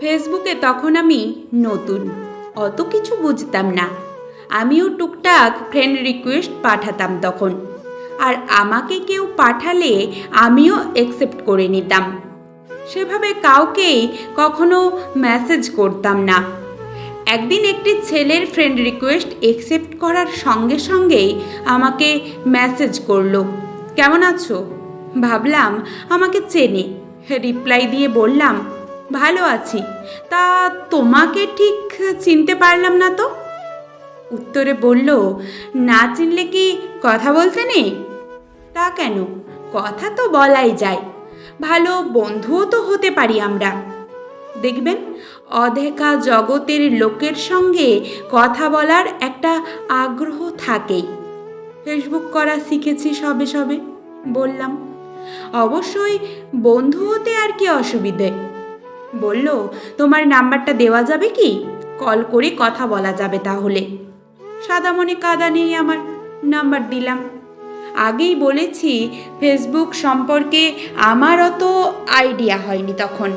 ফেসবুকে তখন আমি নতুন। অত কিছু বুঝতাম না। আমিও টুকটাক ফ্রেন্ড রিকোয়েস্ট পাঠাতাম তখন। আর আমাকে কেউ পাঠালে আমিও অ্যাকসেপ্ট করে নিতাম। সেভাবে কাউকেই কখনো মেসেজ করতাম না। একদিন একটি ছেলের ফ্রেন্ড রিকোয়েস্ট অ্যাকসেপ্ট করার সঙ্গে সঙ্গেই আমাকে মেসেজ করল। কেমন আছো? ভাবলাম, আমাকে চেনে। রিপ্লাই দিয়ে বললাম ভালো আছি। তা তোমাকে ঠিক চিনতে পারলাম না তো? উত্তরে বলল, না চিনলে কি কথা বলতে নেই? তা কেন? কথা তো বলাই যায়। ভালো বন্ধুও তো হতে পারি আমরা। দেখবেন, অধেকা জগতের লোকের সঙ্গে কথা বলার একটা আগ্রহ থাকেই ফেসবুক করা শিখেছি সবে সবে, বললাম। অবশ্যই বন্ধু হতে আর কি অসুবিধে? বলল, তোমার নাম্বারটা দেওয়া যাবে কি? কল করে কথা বলা যাবে তাহলে। সাদা মনে কাদা নেই আমার নাম্বার দিলাম। আগেই বলেছি, ফেসবুক সম্পর্কে আমার অত আইডিয়া হয়নি তখন।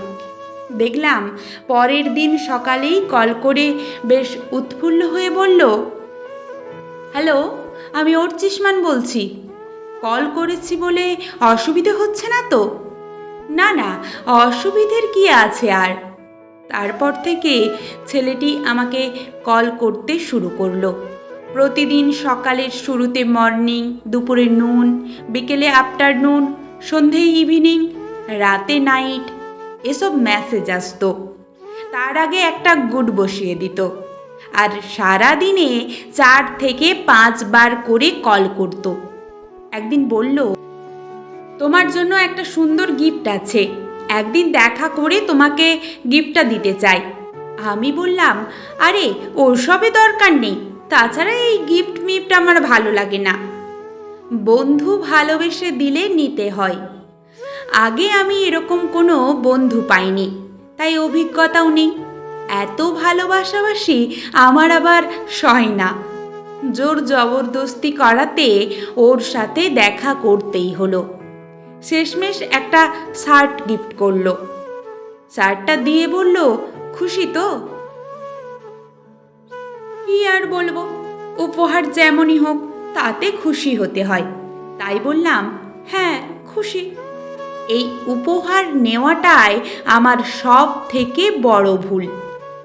দেখলাম, পরের দিন সকালেই কল করে বেশ উৎফুল্ল হয়ে বলল, হ্যালো, আমি অর্চিসমান বলছি। কল করেছি বলে অসুবিধে হচ্ছে না তো? না না, অসুবিধের কি আছে আর? তারপর থেকে ছেলেটি আমাকে কল করতে শুরু করল। প্রতিদিন সকালের শুরুতে মর্নিং, দুপুরে নুন, বিকেলে আফটারনুন, সন্ধে ইভিনিং, রাতে নাইট, এসব মেসেজ আসতো। তার আগে একটা গুড বসিয়ে দিত। আর সারা দিনে চার থেকে পাঁচবার করে কল করত। একদিন বলল তোমার জন্য একটা সুন্দর গিফট আছে। একদিন দেখা করে তোমাকে গিফটটা দিতে চাই। আমি বললাম, আরে, ওসবে দরকার নেই। তাছাড়া এই গিফট মিফট আমার ভালো লাগে না। বন্ধু ভালোবেসে দিলে নিতে হয়। আগে আমি এরকম কোনো বন্ধু পাইনি, তাই অভিজ্ঞতাও নেই। এত ভালোবাসাবাসি আমার আবার সয় না। জোর জবরদস্তি করাতে ওর সাথে দেখা করতেই হলো। শেষমেশ একটা শার্ট গিফট করল। শার্টটা দিয়ে বলল, খুশি তো? কি আর বলব? উপহার যেমনই হোক, তাতে খুশি হতে হয়। তাই বললাম হ্যাঁ খুশি। এই উপহার নেওয়াটাই আমার সব থেকে বড় ভুল।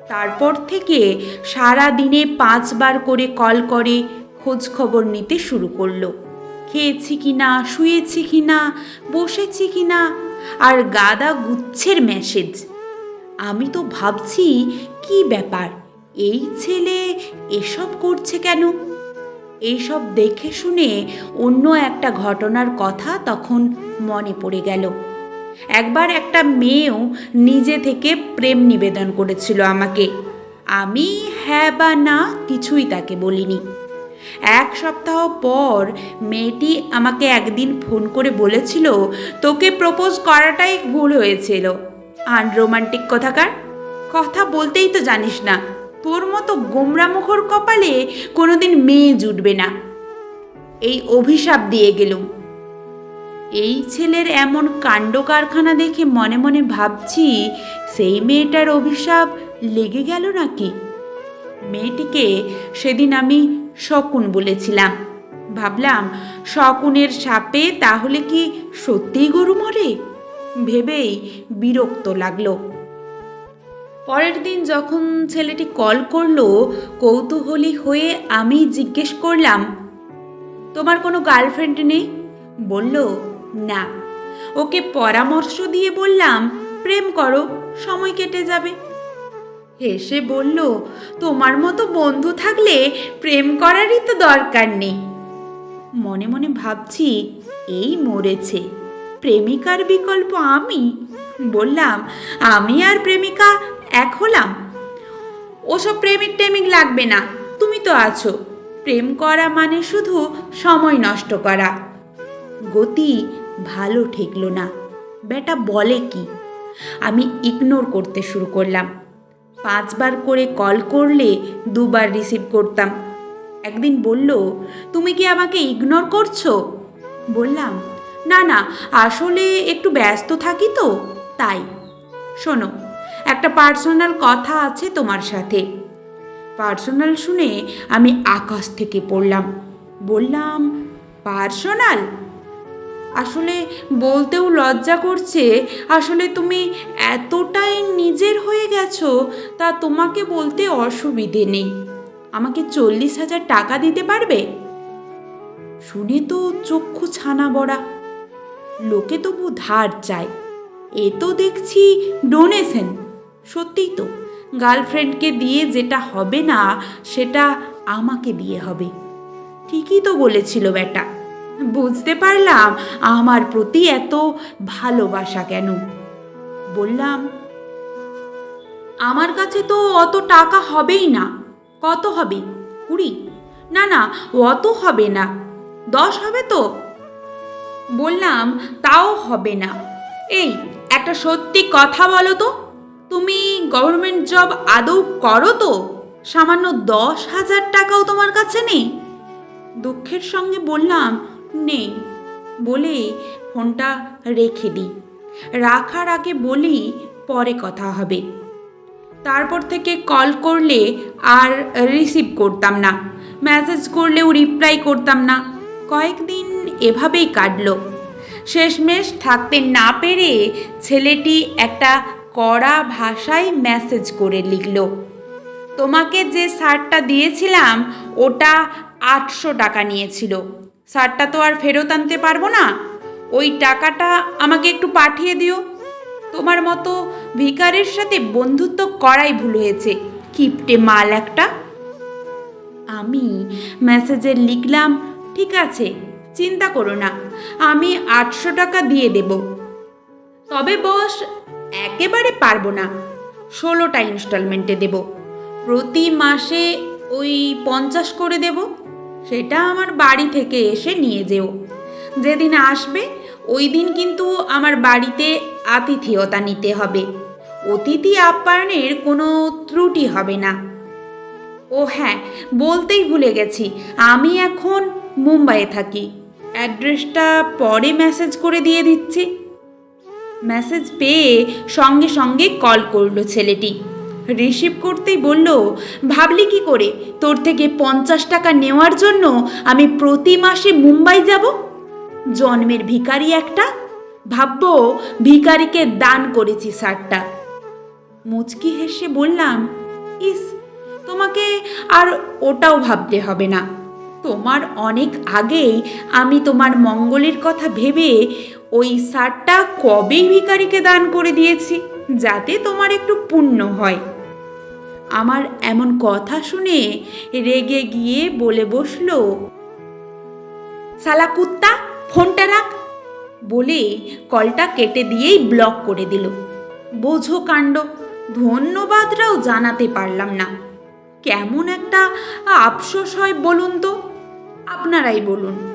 তারপর থেকে সারা দিনে পাঁচবার করে কল করে খোঁজ খবর নিতে শুরু করল। খেয়েছি কি না শুয়েছি কি না বসেছি কি না আর গাদা গুচ্ছের মেসেজ আমি তো ভাবছি, কি ব্যাপার? এই ছেলে এসব করছে কেন? এইসব দেখে শুনে অন্য একটা ঘটনার কথা তখন মনে পড়ে গেল। একবার একটা মেয়েও নিজে থেকে প্রেম নিবেদন করেছিল আমাকে। আমি হ্যাঁ বা না কিছুই তাকে বলিনি। এক সপ্তাহ পর মেয়েটি আমাকে একদিন ফোন করে বলেছিল, তোকে প্রপোজ করাটাই ভুল হয়েছিল। আনরোমান্টিক কথাকার? কথা বলতেই তো জানিস না, তোর মতো গোমরা গোমরামুখর কপালে কোনোদিন মেয়ে জুটবে না। এই অভিশাপ দিয়ে গেলুম। এই ছেলের এমন কাণ্ড কারখানা দেখে মনে মনে ভাবছি, সেই মেয়েটার অভিশাপ লেগে গেল নাকি? মেয়েটিকে সেদিন আমি শকুন বলেছিলাম। ভাবলাম, শকুনের সাপে তাহলে কি সত্যিই গরু মরে? ভেবেই বিরক্ত লাগল। পরের দিন যখন ছেলেটি কল করল, কৌতূহলী হয়ে আমি জিজ্ঞেস করলাম, তোমার কোনো গার্লফ্রেন্ড নেই? বলল, না। ওকে পরামর্শ দিয়ে বললাম, প্রেম করো, সময় কেটে যাবে। হেসে বলল, তোমার মতো বন্ধু থাকলে প্রেম করারই তো দরকার নেই। মনে মনে ভাবছি, এই মরেছে। প্রেমিকার বিকল্প আমি? বললাম, আমি আর প্রেমিকা এক হলাম। ওসব প্রেমিক টেমিক লাগবে না, তুমি তো আছো। প্রেম করা মানে শুধু সময় নষ্ট করা। গতি ভালো ঠেকলো না। বেটা বলে কি? আমি ইগনোর করতে শুরু করলাম। পাঁচবার করে কল করলে দুবার রিসিভ করতাম। একদিন বলল, তুমি কি আমাকে ইগনোর করছ? বললাম, না না, আসলে একটু ব্যস্ত থাকি তো, তাই। শোনো, একটা পার্সোনাল কথা আছে তোমার সাথে। পার্সোনাল শুনে আমি আকাশ থেকে পড়লাম। বললাম, পার্সোনাল? আসলে বলতেও লজ্জা করছে, আসলে তুমি এতটাই নিজের হয়ে গেছো তা তোমাকে বলতে অসুবিধে নেই। আমাকে চল্লিশ হাজার টাকা দিতে পারবে? শুনে তো চক্ষু ছানা বড়া। লোকে তবু ধার চায়। এ তো দেখছি ডোনেশন সত্যিই তো গার্লফ্রেন্ডকে দিয়ে যেটা হবে না, সেটা আমাকে দিয়ে হবে। ঠিকই তো বলেছিল বেটা বুঝতে পারলাম, আমার প্রতি এত ভালোবাসা কেন? বললাম, আমার কাছে তো অত টাকা হবেই না। কত হবে? কুড়ি? না না, অত হবে না। দশ হবে তো? বললাম, তাও হবে না। এই, একটা সত্যি কথা বলো তো। তুমি গভর্নমেন্ট জব আদৌ করো তো? সামান্য দশ হাজার টাকাও তোমার কাছে নেই? দুঃখের সঙ্গে বললাম নেই। বলে ফোনটা রেখে দিই। রাখার আগে বলি, পরে কথা হবে। তারপর থেকে কল করলে আর রিসিভ করতাম না। মেসেজ করলেও রিপ্লাই করতাম না। কয়েকদিন এভাবেই কাটলো। শেষমেশ থাকতে না পেরে ছেলেটি একটা কড়া ভাষায় মেসেজ করে লিখল, তোমাকে যে শার্টটা দিয়েছিলাম, ওটা আটশো টাকা নিয়েছিল। শার্টটা তো আর ফেরত আনতে পারব না। ওই টাকাটা আমাকে একটু পাঠিয়ে দিও। তোমার মতো ভিকারের সাথে বন্ধুত্ব করাই ভুল হয়েছে। কিপটে মাল একটা। আমি মেসেজে লিখলাম, ঠিক আছে, চিন্তা করো না, আমি আটশো টাকা দিয়ে দেব। তবে বস, একেবারে পারব না। ষোলোটা ইনস্টলমেন্টে দেব। প্রতি মাসে ওই পঞ্চাশ করে দেব। সেটা আমার বাড়ি থেকে এসে নিয়ে যেও। যেদিন আসবে, ওই দিন কিন্তু আমার বাড়িতে আতিথেয়তা নিতে হবে। অতিথি আপ্যায়নের কোনো ত্রুটি হবে না। ও হ্যাঁ বলতেই ভুলে গেছি, আমি এখন মুম্বাইয়ে থাকি। অ্যাড্রেসটা পরে মেসেজ করে দিয়ে দিচ্ছি। মেসেজ পেয়ে সঙ্গে সঙ্গে কল করল ছেলেটি। রিসিভ করতেই বলল, ভাবলি কি করে? তোর থেকে পঞ্চাশ টাকা নেওয়ার জন্য আমি প্রতি মাসে মুম্বাই যাব? জন্মের ভিখারি একটা? ভাববো, ভিখারিকে দান করেছি শার্টটা মুচকি হেসে বললাম, ইস, তোমাকে আর ওটাও ভাবতে হবে না। তোমার অনেক আগেই আমি তোমার মঙ্গলের কথা ভেবে ওই শার্টটা কবেই ভিখারিকে দান করে দিয়েছি, যাতে তোমার একটু পুণ্য হয়। আমার এমন কথা শুনে রেগে গিয়ে বলে বসল, সালা কুত্তা, ফোনটা রাখ। বলে কলটা কেটে দিয়েই ব্লক করে দিল। বোঝো কাণ্ড ধন্যবাদটাও জানাতে পারলাম না। কেমন একটা আফসোস হয় বলুন তো। আপনারাই বলুন।